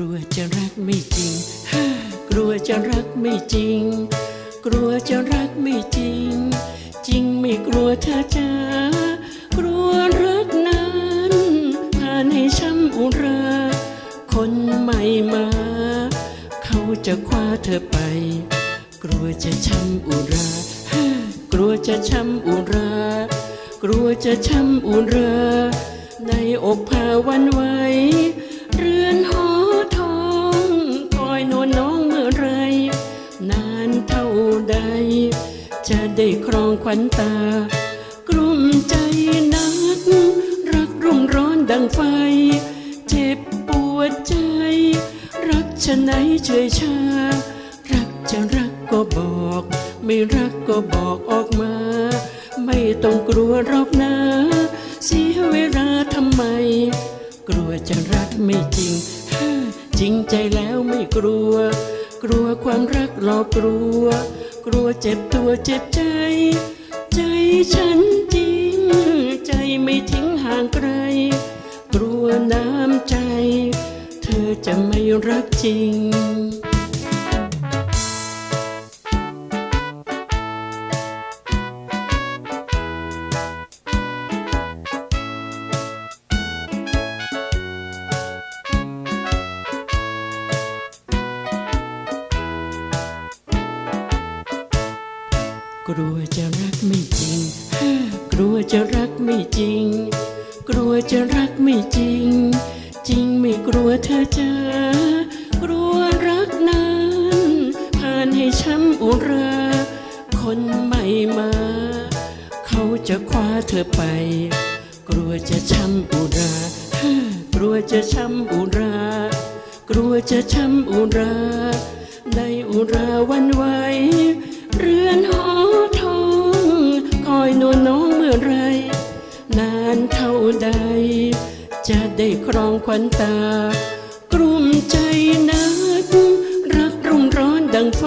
ลัวจะรักไม่จริง กลัวจะรักไม่จริง กลัวจะรักไม่จริง จริงไม่กลัวเธอจ้ากลัวรักนั้นผ่านให้ช้ำอุรา คนใหม่มา เขาจะคว้าเธอไป กลัวจะช้ำอุราฮ่ากลัวจะช้ำอุรา กลัวจะช้ำอุราในอกพาวันไหวเรือนหอ จะได้ครองขวัญตากลุ่มใจนัก รักรุ่มร้อนดังไฟ เจ็บปวดใจ รักชะไหนเฉยชา รักจะรักก็บอก ไม่รักก็บอกออกมา ไม่ต้องกลัวรอกนะเสียเวลาทำไม กลัวจะรักไม่จริง จริงใจแล้วไม่กลัว กลัวความรักหลอกกลัว กลัวเจ็บตัวเจ็บใจ ใจฉันจริง ใจไม่ทิ้งห่างไกล กลัวน้ำใจ เธอจะไม่รักจริง กลัวจะรักไม่จริงฮ่ากลัวจะรักไม่จริง กลัวจะรักไม่จริง จริงไม่กลัวเธอจ้ากลัวรักนั้นผ่านให้ช้ำอุรา คนใหม่มา เขาจะคว้าเธอไป กลัวจะช้ำอุราฮ่ากลัวจะช้ำอุรา กลัวจะช้ำอุราในอุราวันไหว เรือนหอทองคอยนวลน้องเมื่อไร นานเท่าใด จะได้ครองขวัญตา กลุ่มใจนักรักรุ่มร้อนดังไฟ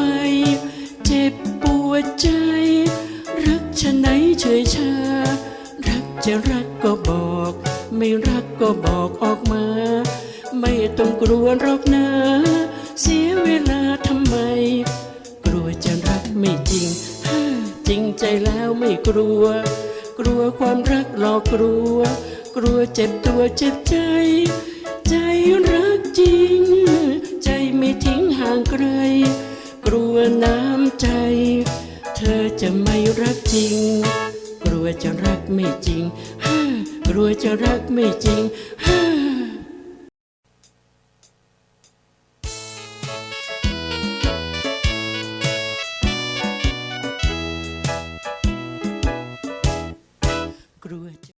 เจ็บปวดใจ รักชะไหนเฉยชา รักจะรักก็บอก ไม่รักก็บอกออกมา ไม่ต้องกลัวรอกนะเสียเวลาทำไม ไม่กลัว กลัวความรักหลอกกลัว กลัวเจ็บตัวเจ็บใจ ใจรักจริง ใจไม่ทิ้งห่างไกล กลัวน้ำใจ เธอจะไม่รักจริง กลัวจะรักไม่จริงฮ่ากลัวจะรักไม่จริงฮ่า